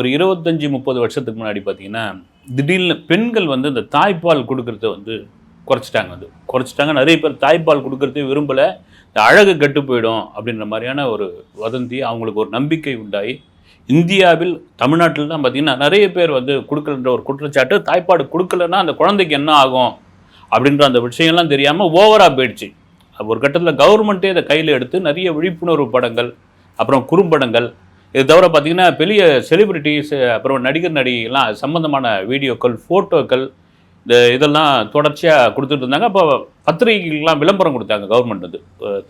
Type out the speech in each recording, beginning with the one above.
ஒரு இருபத்தஞ்சி முப்பது வருஷத்துக்கு முன்னாடி பார்த்தீங்கன்னா திடீர்னு பெண்கள் வந்து இந்த தாய்ப்பால் கொடுக்கறத வந்து குறைச்சிட்டாங்க. வந்து குறைச்சிட்டாங்க. நிறைய பேர் தாய்ப்பால் கொடுக்கறதே விரும்பலை. இந்த அழகு கெட்டு போயிடும் அப்படின்ற மாதிரியான ஒரு வதந்தி அவங்களுக்கு ஒரு நம்பிக்கை உண்டாகி இந்தியாவில் தமிழ்நாட்டில் தான் பார்த்தீங்கன்னா நிறைய பேர் வந்து கொடுக்கலன்ற ஒரு குற்றச்சாட்டு தாய்ப்பாடு கொடுக்கலன்னா அந்த குழந்தைக்கு என்ன ஆகும் அப்படின்ற அந்த விஷயம்லாம் தெரியாமல் ஓவராக போயிடுச்சு. ஒரு கட்டத்தில் கவர்மெண்ட்டே இதை கையில் எடுத்து நிறைய விழிப்புணர்வு படங்கள் அப்புறம் குறும்படங்கள் இது தவிர பார்த்தீங்கன்னா பெரிய செலிபிரிட்டிஸ் அப்புறம் நடிகர் நடிகைலாம் சம்மந்தமான வீடியோக்கள் ஃபோட்டோக்கள் இந்த இதெல்லாம் தொடர்ச்சியாக கொடுத்துட்டு இருந்தாங்க. அப்போ பத்திரிகைகள்லாம் விளம்பரம் கொடுத்தாங்க கவர்மெண்ட் வந்து.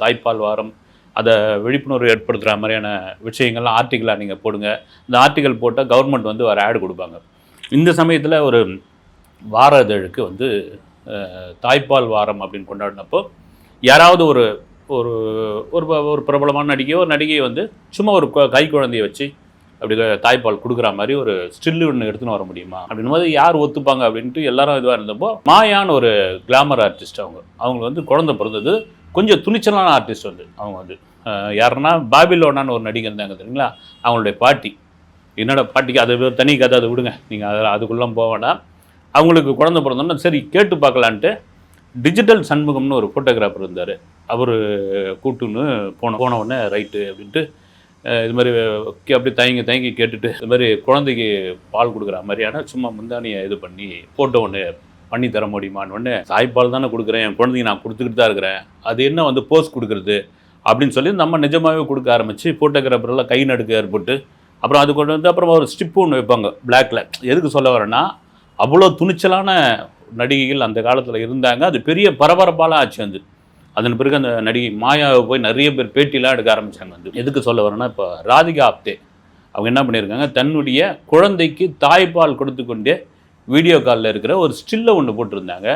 தாய்ப்பால் வாரம் அதை விழிப்புணர்வு ஏற்படுத்துகிற மாதிரியான விஷயங்கள்லாம் ஆர்டிக்கலாக நீங்கள் போடுங்க. இந்த ஆர்டிக்கல் போட்டால் கவர்மெண்ட் வந்து ஒரு ஆடு கொடுப்பாங்க. இந்த சமயத்தில் ஒரு வார இதழுக்கு வந்து தாய்ப்பால் வாரம் அப்படின்னு கொண்டாடினப்போ யாராவது ஒரு ஒரு ஒரு ப- ஒரு பிரபலமான நடிகை ஒரு நடிகை வந்து சும்மா ஒரு கை குழந்தைய வச்சு அப்படி தாய்ப்பால் கொடுக்குற மாதிரி ஒரு ஸ்டில்லு ஒன்று எடுத்துன்னு வர முடியுமா? அப்படின்னும் போது யார் ஒத்துப்பாங்க அப்படின்ட்டு எல்லாரும் இதுவாக இருந்தப்போ மாயான்னு ஒரு கிளாமர் ஆர்டிஸ்ட் அவங்க. அவங்க வந்து குழந்தை பிறந்தது. கொஞ்சம் துணிச்சலான ஆர்டிஸ்ட் வந்து அவங்க வந்து. யாருன்னா பாபிலோனான்னு ஒரு நடிகை இருந்தாங்க தெரியுங்களா? அவங்களுடைய பாட்டி. என்னோட பாட்டிக்கு அது தனி கதை அதை விடுங்க. நீங்கள் அதில் அதுக்குள்ளே போக வேண்டாம். அவங்களுக்கு குழந்தை பிறந்தோன்னா சரி கேட்டு பார்க்கலான்ட்டு டிஜிட்டல் சண்முகம்னு ஒரு ஃபோட்டோகிராஃபர் இருந்தார். அவர் கூட்டுன்னு போன போன உடனே ரைட்டு அப்படின்ட்டு இது மாதிரி அப்படி தயங்கி தயங்கி கேட்டுட்டு இது மாதிரி குழந்தைக்கு பால் கொடுக்குற மாதிரியான சும்மா முந்தானியை இது பண்ணி ஃபோட்டோ ஒன்று பண்ணி தர முடியுமான்னு ஒன்று தாய்ப்பால் தானே கொடுக்குறேன் என் குழந்தைக்கு நான் கொடுத்துக்கிட்டு தான் இருக்கிறேன். அது என்ன வந்து போஸ்ட் கொடுக்குறது? அப்படின்னு சொல்லி நம்ம நிஜமாகவே கொடுக்க ஆரம்பித்து ஃபோட்டோகிராஃபரெல்லாம் கை நடுக்க ஏற்பட்டு அப்புறம் அது கொண்டு வந்து அப்புறம் ஒரு ஸ்டிப்பு ஒன்று வைப்பாங்க பிளாக்ல எதுக்கு சொல்ல வரேன்னா அவ்வளோ துணிச்சலான நடிகைகள் அந்த காலத்தில் இருந்தாங்க அது பெரிய பரபரப்பாலாம் ஆச்சு வந்து அதன் பிறகு அந்த நடிகை மாயாவை போய் நிறைய பேர் பேட்டிலாம் எடுக்க ஆரம்பிச்சாங்க வந்து. எதுக்கு சொல்ல வரேன்னா இப்போ ராதிகா ஆப்தே. அவங்க என்ன பண்ணியிருக்காங்க தன்னுடைய குழந்தைக்கு தாய்ப்பால் கொடுத்து கொண்டே வீடியோ காலில் இருக்கிற ஒரு ஸ்டில்லை ஒன்று போட்டிருந்தாங்க.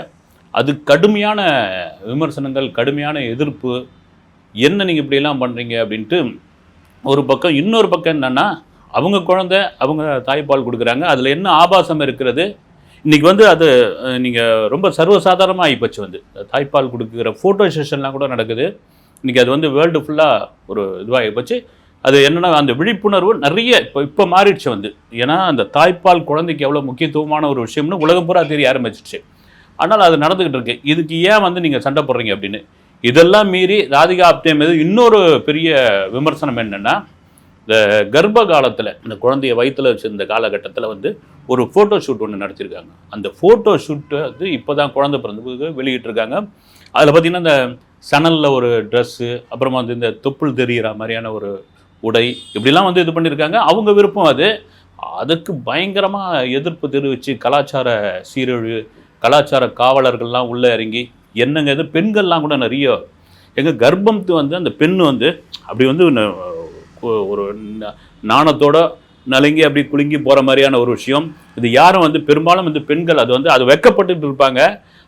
அது கடுமையான விமர்சனங்கள் கடுமையான எதிர்ப்பு என்ன நீங்கள் இப்படியெல்லாம் பண்ணுறீங்க அப்படின்ட்டு ஒரு பக்கம் இன்னொரு பக்கம் என்னென்னா அவங்க குழந்தை அவங்க தாய்ப்பால் கொடுக்குறாங்க. அதில் என்ன ஆபாசம் இருக்கிறது? இன்றைக்கி வந்து அது நீங்கள் ரொம்ப சர்வசாதாரணமாக ஆகிப்போச்சு வந்து. தாய்ப்பால் கொடுக்குற ஃபோட்டோ செஷன்லாம் கூட நடக்குது. இன்றைக்கி அது வந்து வேர்ல்டு ஃபுல்லாக ஒரு இதுவாகி போச்சு. அது என்னென்னா அந்த விழிப்புணர்வு நிறைய இப்போ இப்போ மாறிடுச்சு வந்து. ஏன்னா அந்த தாய்ப்பால் குழந்தைக்கு எவ்வளோ முக்கியத்துவமான ஒரு விஷயம்னு உலகம் பூரா தெரிய ஆரம்பிச்சிச்சு ஆனால் அது நடந்துக்கிட்டு இருக்கு. இதுக்கு ஏன் வந்து நீங்கள் சண்டை போடுறீங்க அப்படின்னு. இதெல்லாம் மீறி ராதிகா ஆப்தே மீது இன்னொரு பெரிய விமர்சனம் என்னென்னா இந்த கர்ப்ப காலத்தில் இந்த குழந்தைய வயிற்றில் வச்சிருந்த காலகட்டத்தில் வந்து ஒரு ஃபோட்டோ ஷூட் ஒன்று நடத்திருக்காங்க. அந்த ஃபோட்டோ ஷூட்டு வந்து இப்போ தான் குழந்தை பிறந்ததுக்கு வெளியிட்டிருக்காங்க. அதில் பார்த்தீங்கன்னா இந்த சணலில் ஒரு ட்ரெஸ்ஸு அப்புறமா வந்து இந்த தொப்புள் தெரிகிற மாதிரியான ஒரு உடை இப்படிலாம் வந்து இது பண்ணியிருக்காங்க அவங்க விருப்பம் அது. அதுக்கு பயங்கரமாக எதிர்ப்பு தெரிவித்து கலாச்சார சீரழிவு கலாச்சார காவலர்கள்லாம் உள்ளே இறங்கி என்னங்க இது? பெண்கள்லாம் கூட நிறைய எங்கள் கர்ப்பம்த்து வந்து அந்த பெண் வந்து அப்படி வந்து ஒரு நாணத்தோட நலங்கி அப்படி குலுங்கி போகிற மாதிரியான ஒரு விஷயம். இது யாரும் வந்து பெரும்பாலும் வந்து பெண்கள் அது வந்து அது வெக்கப்பட்டுட்டு இருப்பாங்க.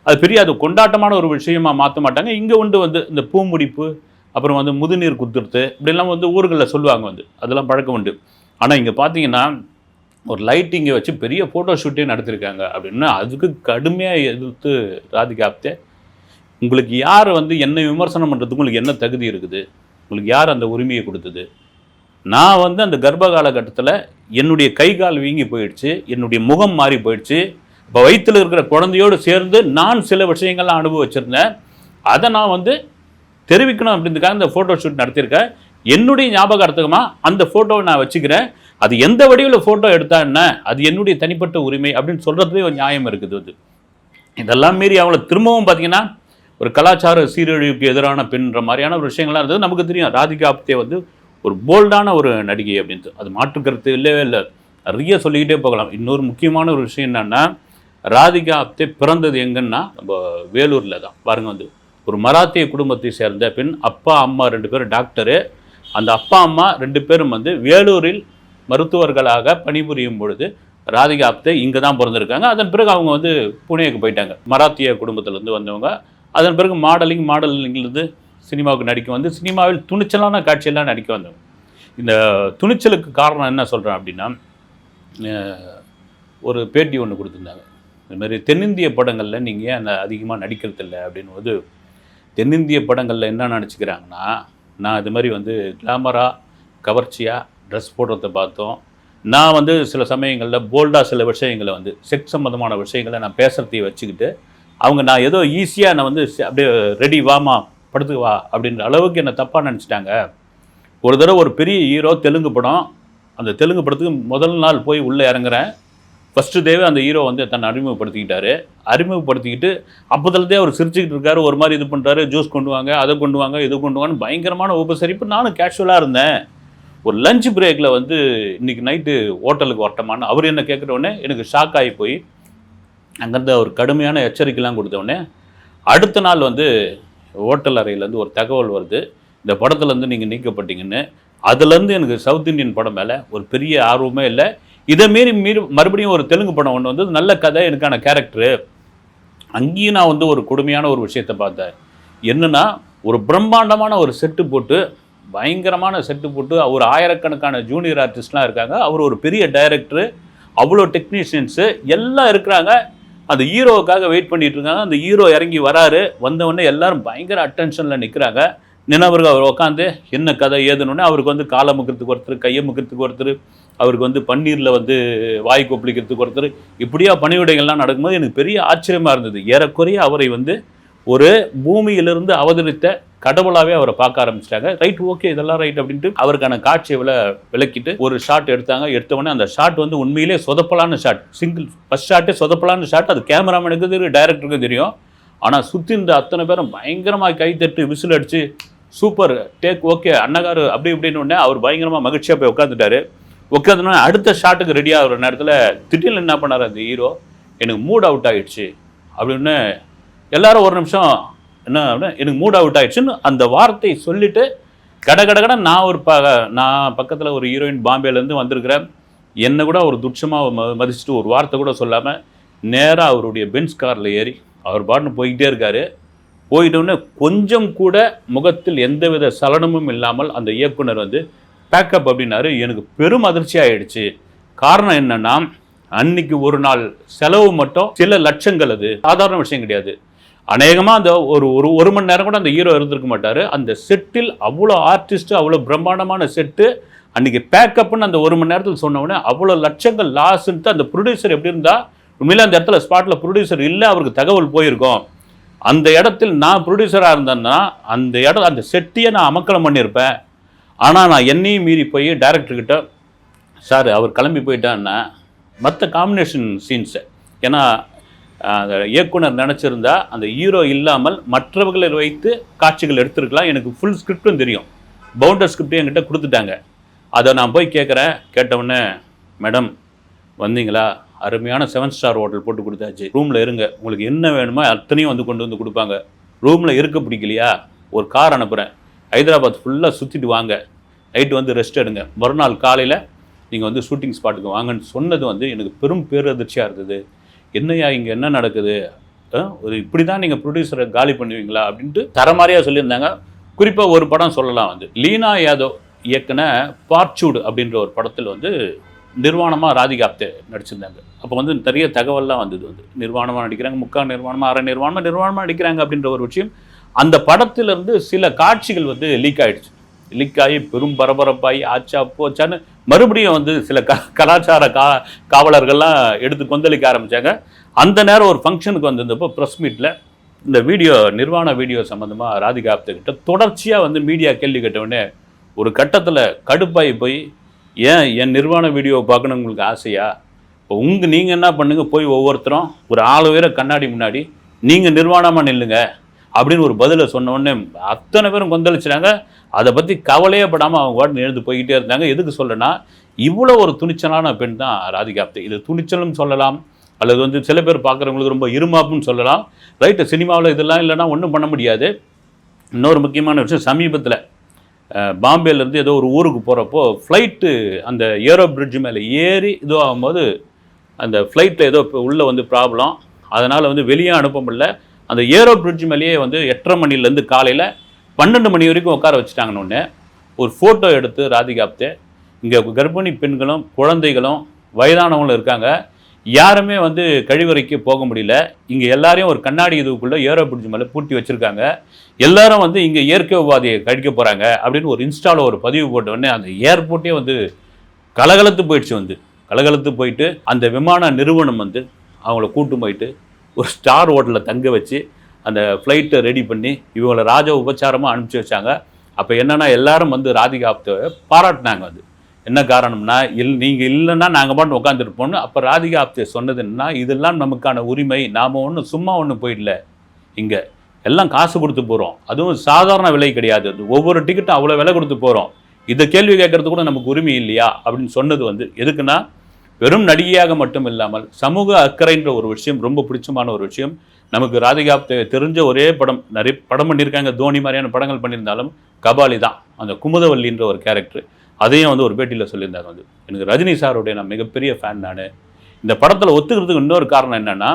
அது பெரிய அது கொண்டாட்டமான ஒரு விஷயமா மாற்ற மாட்டாங்க. இங்கே உண்டு வந்து இந்த பூமுடிப்பு அப்புறம் வந்து முதுநீர் குத்துறது இப்படிலாம் வந்து ஊர்களில் சொல்லுவாங்க வந்து. அதெல்லாம் பழக்கம் உண்டு. ஆனால் இங்கே பார்த்தீங்கன்னா ஒரு லைட்டிங்கை வச்சு பெரிய ஃபோட்டோ ஷூட்டே நடத்திருக்காங்க. அப்படின்னா அதுக்கு கடுமையாக எதிர்த்து ராதிகா ஆப்தே உங்களுக்கு யார் வந்து என்ன விமர்சனம் பண்ணுறதுக்கு உங்களுக்கு என்ன தகுதி இருக்குது? உங்களுக்கு யார் அந்த உரிமையை கொடுத்தது? நான் வந்து அந்த கர்ப்ப காலகட்டத்தில் என்னுடைய கை கால் வீங்கி போயிடுச்சு என்னுடைய முகம் மாறி போயிடுச்சு. இப்போ வயிற்றில் இருக்கிற குழந்தையோடு சேர்ந்து நான் சில விஷயங்கள்லாம் அனுபவிச்சிருந்தேன். அதை நான் வந்து தெரிவிக்கணும் அப்படின்றதுக்காக இந்த ஃபோட்டோ ஷூட் நடத்தியிருக்கேன். என்னுடைய ஞாபகார்த்தகமாக அந்த ஃபோட்டோவை நான் வச்சுக்கிறேன். அது எந்த வடிவில் ஃபோட்டோ எடுத்தா என்ன அது என்னுடைய தனிப்பட்ட உரிமை அப்படின்னு சொல்கிறதுலேயே ஒரு நியாயம் இருக்குது அது. இதெல்லாம் மீறி அவங்கள திரும்பவும் பார்த்தீங்கன்னா ஒரு கலாச்சார சீரழிவுக்கு எதிரான பெண்ன்ற மாதிரியான ஒரு விஷயங்கள்லாம் இருந்தது. நமக்கு தெரியும் ராதிகா ஆப்தே வந்து ஒரு போல்டான ஒரு நடிகை அப்படின்ட்டு. அது மாற்றுக்கருத்து இல்லவே இல்லை. நிறைய சொல்லிக்கிட்டே போகலாம். இன்னொரு முக்கியமான ஒரு விஷயம் என்னென்னா ராதிகா ஆப்தே பிறந்தது எங்கன்னா நம்ம வேலூரில் தான். பாருங்கள் வந்து ஒரு மராத்திய குடும்பத்தை சேர்ந்த பெண் அப்பா அம்மா ரெண்டு பேரும் டாக்டரு. அந்த அப்பா அம்மா ரெண்டு பேரும் வந்து வேலூரில் மருத்துவர்களாக பணிபுரியும் பொழுது ராதிகா ஆப்தே இங்கே தான் பிறந்திருக்காங்க. அதன் பிறகு அவங்க வந்து புனேக்கு போயிட்டாங்க. மராத்திய குடும்பத்திலேருந்து வந்தவங்க. அதன் பிறகு மாடலிங் மாடலிங்லேருந்து சினிமாவுக்கு நடிக்க வந்து சினிமாவில் துணிச்சலான காட்சியெல்லாம் நடிக்க வந்தவங்க. இந்த துணிச்சலுக்கு காரணம் என்ன சொல்கிறேன் அப்படின்னா ஒரு பேட்டி ஒன்று கொடுத்துருந்தாங்க. இந்த தென்னிந்திய படங்களில் நீங்கள் ஏன் அதிகமாக நடிக்கிறதில்ல அப்படின்னு போது தென்னிந்திய படங்களில் என்ன நினச்சிக்கிறாங்கன்னா நான் இது மாதிரி வந்து கிளாமராக கவர்ச்சியாக ட்ரெஸ் போடுறத பார்த்தோம். நான் வந்து சில சமயங்களில் போல்டாக சில விஷயங்களை வந்து செக்ஸ் சம்மந்தமான விஷயங்களை நான் பேசுகிறதையும் வச்சுக்கிட்டு அவங்க நான் ஏதோ ஈஸியாக நான் வந்து அப்படியே ரெடி வாமா படத்துக்கு வா அப்படின்ற அளவுக்கு என்னை தப்பாக நினச்சிட்டாங்க. ஒரு தடவை ஒரு பெரிய ஹீரோ தெலுங்கு படம் அந்த தெலுங்கு படத்துக்கு முதல் நாள் போய் உள்ளே இறங்குறேன். ஃபஸ்ட்டு தேவே அந்த ஹீரோ வந்து தன்னை அறிமுகப்படுத்திக்கிட்டாரு. அறிமுகப்படுத்திக்கிட்டு அப்போதுலேருந்தே அவர் சிரிச்சுக்கிட்டு இருக்காரு. ஒரு மாதிரி இது பண்ணுறாரு ஜூஸ் கொண்டு வாங்க அதை கொண்டு வாங்க இது கொண்டு வாங்கன்னு பயங்கரமான உபசரிப்பு. நானும் கேஷுவலாக இருந்தேன். ஒரு லஞ்ச் பிரேக்கில் வந்து இன்னைக்கு நைட்டு ஹோட்டலுக்கு வரட்டமான்னு அவர் என்ன கேட்குறவுடனே எனக்கு ஷாக் ஆகி போய் அங்கேருந்து அவர் கடுமையான எச்சரிக்கைலாம் கொடுத்தவுடனே அடுத்த நாள் வந்து ஹோட்டல் அறையிலேருந்து ஒரு தகவல் வருது. இந்த படத்துலேருந்து நீங்கள் நீக்கப்பட்டீங்கன்னு. அதுலேருந்து எனக்கு சவுத் இந்தியன் படம் மேலே ஒரு பெரிய ஆர்வமே இல்லை. இதை மீறி மீறி மறுபடியும் ஒரு தெலுங்கு படம் ஒன்று வந்து நல்ல கதை எனக்கான கேரக்டரு அங்கேயும் நான் வந்து ஒரு கொடுமையான ஒரு விஷயத்தை பார்த்தேன். என்னென்னா ஒரு பிரம்மாண்டமான ஒரு செட்டு போட்டு பயங்கரமான செட்டு போட்டு ஒரு ஆயிரக்கணக்கான ஜூனியர் ஆர்டிஸ்ட்லாம் இருக்காங்க. அவர் ஒரு பெரிய டைரக்டரு அவ்வளோ டெக்னீஷியன்ஸு எல்லாம் இருக்கிறாங்க. அந்த ஹீரோவுக்காக வெயிட் பண்ணிட்டு இருக்காங்க. அந்த ஹீரோ இறங்கி வராரு. வந்த எல்லாரும் பயங்கர அட்டென்ஷனில் நிற்கிறாங்க நினைவர்கள் அவர் உட்காந்து என்ன கதை ஏதுன்னு? அவருக்கு வந்து காலை முக்கிறதுக்கு ஒருத்தர் கையை முக்கிறதுக்கு ஒருத்தர் அவருக்கு வந்து பன்னீரில் வந்து வாய் கொப்பளிக்கிறதுக்கு ஒருத்தர். இப்படியா பணிவிடைகள்லாம் நடக்கும்போது எனக்கு பெரிய ஆச்சரியமாக இருந்தது. ஏறக்குறைய அவரை வந்து ஒரு பூமியிலிருந்து அவதரித்த கடவுளாகவே அவரை பார்க்க ஆரம்பிச்சிட்டாங்க. ரைட் ஓகே இதெல்லாம் ரைட் அப்படின்ட்டு அவருக்கான காட்சியை வில விளக்கிட்டு ஒரு ஷாட் எடுத்தாங்க. எடுத்த உடனே அந்த ஷாட் வந்து உண்மையிலே சொதப்பலான ஷாட் சிங்கிள் ஃபர்ஸ்ட் ஷாட்டே சொதப்பலான ஷாட் அது கேமராமேனுக்கு தெரியும் டைரக்டருக்கு தெரியும். ஆனால் சுற்றி இருந்த அத்தனை பேரும் பயங்கரமாக கைத்தட்டு விசில் அடிச்சு சூப்பர் டேக் ஓகே அன்னகாரு அப்படி இப்படின்னு உடனே அவர் பயங்கரமாக மகிழ்ச்சியாக போய் உட்காந்துட்டாரு உட்காந்துனா அடுத்த ஷாட்டுக்கு ரெடி ஆகிற நேரத்தில் திடீர்னு என்ன பண்ணார் அந்த ஹீரோ எனக்கு மூட் அவுட் ஆகிடுச்சு அப்படின்னு எல்லாரும் ஒரு நிமிஷம் என்ன அப்படின்னா, எனக்கு மூட் அவுட் ஆயிடுச்சுன்னு அந்த வார்த்தையை சொல்லிட்டு கட கட கட நான் ஒரு ப நான் பக்கத்தில் ஒரு ஹீரோயின் பாம்பேலேருந்து வந்திருக்கிறேன். என்னை கூட ஒரு துட்சமாக ம மதிச்சுட்டு ஒரு வார்த்தை கூட சொல்லாமல் நேராக அவருடைய பென்ஸ் காரில் ஏறி அவர் பாட்டுன்னு போய்கிட்டே இருக்காரு. போயிட்டோன்னே கொஞ்சம் கூட முகத்தில் எந்தவித சலனமும் இல்லாமல் அந்த இயக்குனர் வந்து பேக்கப் அப்படின்னாரு. எனக்கு பெரும் அதிர்ச்சி ஆயிடுச்சு. காரணம் என்னன்னா அன்னைக்கு ஒரு நாள் செலவு மட்டும் சில லட்சங்கள் அது. சாதாரண விஷயம் கிடையாது. அநேகமாக அந்த ஒரு ஒரு ஒரு மணி நேரம் கூட அந்த ஹீரோ இருந்திருக்க மாட்டார். அந்த செட்டில் அவ்வளோ ஆர்டிஸ்ட்டு அவ்வளோ பிரம்மாண்டமான செட்டு அன்றைக்கி பேக்கப்னு அந்த ஒரு மணி நேரத்தில் சொன்னவுடனே அவ்வளோ லட்சங்கள் லாஸ்ன்ட்டு அந்த ப்ரொடியூசர் எப்படி இருந்தால் உண்மையிலே அந்த இடத்துல ஸ்பாட்டில் ப்ரொடியூசர் இல்லை அவருக்கு தகவல் போயிருக்கும். அந்த இடத்தில் நான் ப்ரொடியூசராக இருந்தேன்னா அந்த இடம் அந்த செட்டியை நான் அமக்கலம் பண்ணியிருப்பேன் ஆனால் நான் என்னையும் மீறி போய் டேரக்டர்கிட்ட சார் அவர் கிளம்பி போயிட்டான்னா மற்ற காம்பினேஷன் சீன்ஸை ஏன்னா அந்த இயக்குனர் நினச்சிருந்தா அந்த ஹீரோ இல்லாமல் மற்றவர்களை வைத்து காட்சிகள் எடுத்திருக்கலாம். எனக்கு ஃபுல் ஸ்கிரிப்டும் தெரியும். பவுண்டர் ஸ்கிரிப்டும் என்கிட்ட கொடுத்துட்டாங்க. அதை நான் போய் கேட்குறேன் கேட்டவுடனே மேடம் வந்தீங்களா? அருமையான செவன் ஸ்டார் ஹோட்டல் போட்டு கொடுத்தாச்சு. ரூமில் இருங்க. உங்களுக்கு என்ன வேணுமோ அத்தனையும் வந்து கொண்டு வந்து கொடுப்பாங்க. ரூமில் இருக்க பிடிக்கலையா? ஒரு கார் அனுப்புகிறேன் ஹைதராபாத் ஃபுல்லாக சுற்றிட்டு வாங்க. நைட்டு வந்து ரெஸ்ட் எடுங்க. மறுநாள் காலையில் நீங்கள் வந்து ஷூட்டிங் ஸ்பாட்டுக்கு வாங்கன்னு சொன்னது வந்து எனக்கு பெரும் பேரதிர்ச்சியாக இருந்தது. என்னய்யா இங்கே என்ன நடக்குது? ஒரு இப்படி தான் நீங்கள் ப்ரொடியூசரை காலி பண்ணுவீங்களா? அப்படின்ட்டு தரமாரியாக சொல்லியிருந்தாங்க. குறிப்பாக ஒரு படம் சொல்லலாம் வந்து. லீனா யாதவ் இயக்குன பார்ச்சூடு அப்படின்ற ஒரு படத்தில் வந்து நிர்வாணமாக ராதிகா ஆப்தே நடிச்சிருந்தாங்க. அப்போ வந்து நிறைய தகவல்லாம் வந்தது வந்து. நிர்வாணமாக நடிக்கிறாங்க முக்கால் நிர்வாணமாக அரை நிர்வாணமாக நிர்வாணமாக நடிக்கிறாங்க அப்படின்ற ஒரு விஷயம். அந்த படத்திலிருந்து சில காட்சிகள் வந்து லீக் ஆகிடுச்சு லீக் ஆகி பெரும் பரபரப்பாகி ஆச்சா போச்சான்னு மறுபடியும் வந்து சில க கலாச்சார கா காவலர்கள்லாம் எடுத்து கொந்தளிக்க ஆரம்பித்தாங்க அந்த நேரம் ஒரு ஃபங்க்ஷனுக்கு வந்திருந்தப்போ ப்ரெஸ் மீட்டில் இந்த வீடியோ நிர்வாண வீடியோ சம்மந்தமாக ராதிகா ஆப்துக்கிட்ட தொடர்ச்சியாக வந்து மீடியா கேள்வி கேட்டவுடனே ஒரு கட்டத்தில் கடுப்பாகி போய் ஏன் என் நிர்வாண வீடியோவை பார்க்கணும் உங்களுக்கு ஆசையா? இப்போ உங்கள் நீங்கள் என்ன பண்ணுங்கள் போய் ஒவ்வொருத்தரும் ஒரு ஆளு உயர கண்ணாடி முன்னாடி நீங்கள் நிர்வாணமாக நில்லுங்க. அப்படின்னு ஒரு பதிலை சொன்ன உடனே அத்தனை பேரும் கொந்தளிச்சிட்டாங்க. அதை பற்றி கவலையே படாமல் அவங்க உடனே எழுந்து போய்கிட்டே இருந்தாங்க. எதுக்கு சொல்லனா இவ்வளோ ஒரு துணிச்சலான பெண் தான் ராதிகாப்தே இது துணிச்சலும் சொல்லலாம். அல்லது வந்து சில பேர் பார்க்குறவங்களுக்கு ரொம்ப இருமாப்புன்னு சொல்லலாம். ரைட்டு சினிமாவில் இதெல்லாம் இல்லைன்னா ஒன்றும் பண்ண முடியாது. இன்னொரு முக்கியமான விஷயம் சமீபத்தில் பாம்பேலேருந்து ஏதோ ஒரு ஊருக்கு போகிறப்போ ஃப்ளைட்டு அந்த ஏரோ பிரிட்ஜ் மேலே ஏறி இதுவாகும்போது அந்த ஃப்ளைட்டில் ஏதோ இப்போ உள்ளே வந்து ப்ராப்ளம் அதனால் வந்து வெளியே அனுப்ப முடியல. அந்த ஏரோ பிரிட்ஜ் மேலேயே வந்து எட்டரை மணிலேருந்து காலையில் பன்னெண்டு மணி வரைக்கும் உட்கார வச்சுட்டாங்கன்னு ஒன்று ஒரு ஃபோட்டோ எடுத்து ராதிகாப்தே இங்கே கர்ப்பிணி பெண்களும் குழந்தைகளும் வயதானவங்களும் இருக்காங்க. யாருமே வந்து கழிவறைக்கு போக முடியல. இங்கே எல்லாரையும் ஒரு கண்ணாடி இதுக்குள்ளே ஏரோ பிரிட்ஜ் மேலே பூட்டி வச்சுருக்காங்க. எல்லாரும் வந்து இங்கே இயற்கை உபாதையை கழிக்க போகிறாங்க அப்படின்னு ஒரு இன்ஸ்டாவில் ஒரு பதிவு போட்ட உடனே அந்த ஏர்போர்ட்டே வந்து கலகலத்து போயிடுச்சு வந்து. கலகலத்து போயிட்டு அந்த விமான நிறுவனம் வந்து அவங்கள கூட்டு போயிட்டு ஒரு ஸ்டார் ஹோட்டலில் தங்க வச்சு அந்த ஃப்ளைட்டை ரெடி பண்ணி இவங்களை ராஜ உபச்சாரமாக அனுப்பிச்சி வச்சாங்க. அப்போ என்னென்னா எல்லாரும் வந்து ராதிகா ஆப்தேவை பாராட்டினாங்க வந்து என்ன காரணம்னா இல் நீங்கள் இல்லைன்னா நாங்கள் மட்டும் உட்காந்துருப்போம்னு அப்போ ராதிகா ஆப்தே சொன்னது என்னன்னா இதெல்லாம் நமக்கான உரிமை நாம் ஒன்றும் சும்மா ஒன்றும் போயிடல. இங்கே எல்லாம் காசு கொடுத்து போகிறோம் அதுவும் சாதாரண விலை கிடையாது. அது ஒவ்வொரு டிக்கெட்டும் அவ்வளோ விலை கொடுத்து போகிறோம் இதை கேள்வி கேட்கறது கூட நமக்கு உரிமை இல்லையா? அப்படின்னு சொன்னது வந்து எதுக்குன்னா வெறும் நடிகையாக மட்டும் இல்லாமல் சமூக அக்கறைன்ற ஒரு விஷயம் ரொம்ப பிடிச்சமான ஒரு விஷயம். நமக்கு ராதிகா தெரிஞ்ச ஒரே படம் நிறைய படம் பண்ணியிருக்காங்க தோனி மாதிரியான படங்கள் பண்ணியிருந்தாலும் கபாலி தான். அந்த குமுதவல்லின்ற ஒரு கேரக்டர் அதையும் வந்து ஒரு பேட்டியில் சொல்லியிருந்தாங்க வந்து. எனக்கு ரஜினி சாருடைய நான் மிகப்பெரிய ஃபேன் நான். இந்த படத்தில் ஒத்துக்கிறதுக்கு இன்னொரு காரணம் என்னென்னா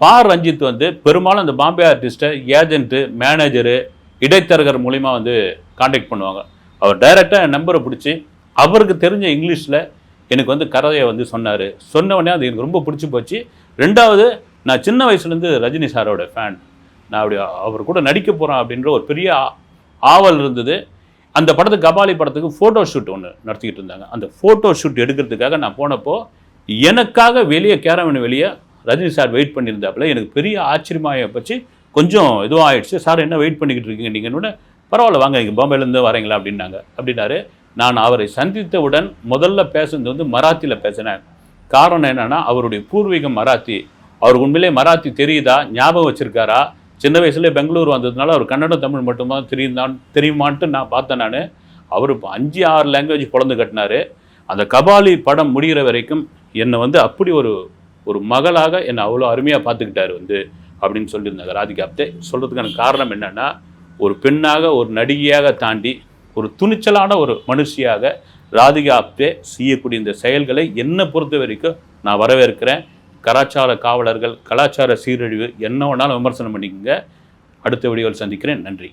பா. ரஞ்சித் வந்து பெரும்பாலும் அந்த பாம்பே ஆர்டிஸ்ட்டை ஏஜென்ட்டு மேனேஜரு இடைத்தரகர் மூலிமா வந்து காண்டாக்ட் பண்ணுவாங்க. அவர் டைரெக்டாக என் நம்பரை பிடிச்சி அவருக்கு தெரிஞ்ச இங்கிலீஷில் எனக்கு வந்து கதையை வந்து சொன்னார். சொன்ன உடனே அது எனக்கு ரொம்ப பிடிச்சி போச்சு. ரெண்டாவது நான் சின்ன வயசுலேருந்து ரஜினி சாரோட ஃபேன் நான் அப்படி அவர் கூட நடிக்க போகிறேன் அப்படின்ற ஒரு பெரிய ஆவல் இருந்தது. அந்த படத்துக்கு கபாலி படத்துக்கு ஃபோட்டோ ஷூட் ஒன்று நடத்திக்கிட்டு இருந்தாங்க. அந்த ஃபோட்டோ ஷூட் எடுக்கிறதுக்காக நான் போனப்போ எனக்காக வெளியே கேரவன் வெளியே ரஜினி சார் வெயிட் பண்ணியிருந்தாப்புல. எனக்கு பெரிய ஆச்சரியமாக போச்சு. கொஞ்சம் இதுவாக ஆயிடுச்சு. சார் என்ன வெயிட் பண்ணிக்கிட்டு இருக்கீங்க? நீங்கள் பரவாயில்ல வாங்க நீங்கள் பாம்பேலேருந்து வரீங்களா? அப்படின்னாங்க. அப்படின்னாரு. நான் அவரை சந்தித்தவுடன் முதல்ல பேசுனது வந்து மராத்தியில் பேசினேன். காரணம் என்னென்னா அவருடைய பூர்வீகம் மராத்தி. அவர் உண்மையிலே மராத்தி தெரியுதா? ஞாபகம் வச்சிருக்காரா? சின்ன வயசுலேயே பெங்களூர் வந்ததுனால அவர் கன்னடம் தமிழ் மட்டும்தான் தெரியுதான் தெரியுமான்ட்டு நான் பார்த்தேன் நான். அவர் இப்போ அஞ்சு ஆறு லாங்குவேஜ் குழந்தை கட்டினாரு. அந்த கபாலி படம் முடிகிற வரைக்கும் என்னை வந்து அப்படி ஒரு ஒரு மகளாக என்னை அவ்வளோ அருமையாக பார்த்துக்கிட்டாரு வந்து அப்படின்னு சொல்லியிருந்தாங்க ராதிகாப்தே சொல்கிறதுக்கான காரணம் என்னென்னா ஒரு பெண்ணாக ஒரு நடிகையாக தாண்டி ஒரு துணிச்சலான ஒரு மனுஷியாக ராதிகா ஆப்தே செய்யக்கூடிய இந்த செயல்களை என்னை பொறுத்த வரைக்கும் நான் வரவேற்கிறேன். கலாச்சார காவலர்கள் கலாச்சார சீரழிவு என்ன வேணாலும் விமர்சனம் பண்ணிக்கங்க. அடுத்த வீடியோவில் சந்திக்கிறேன். நன்றி.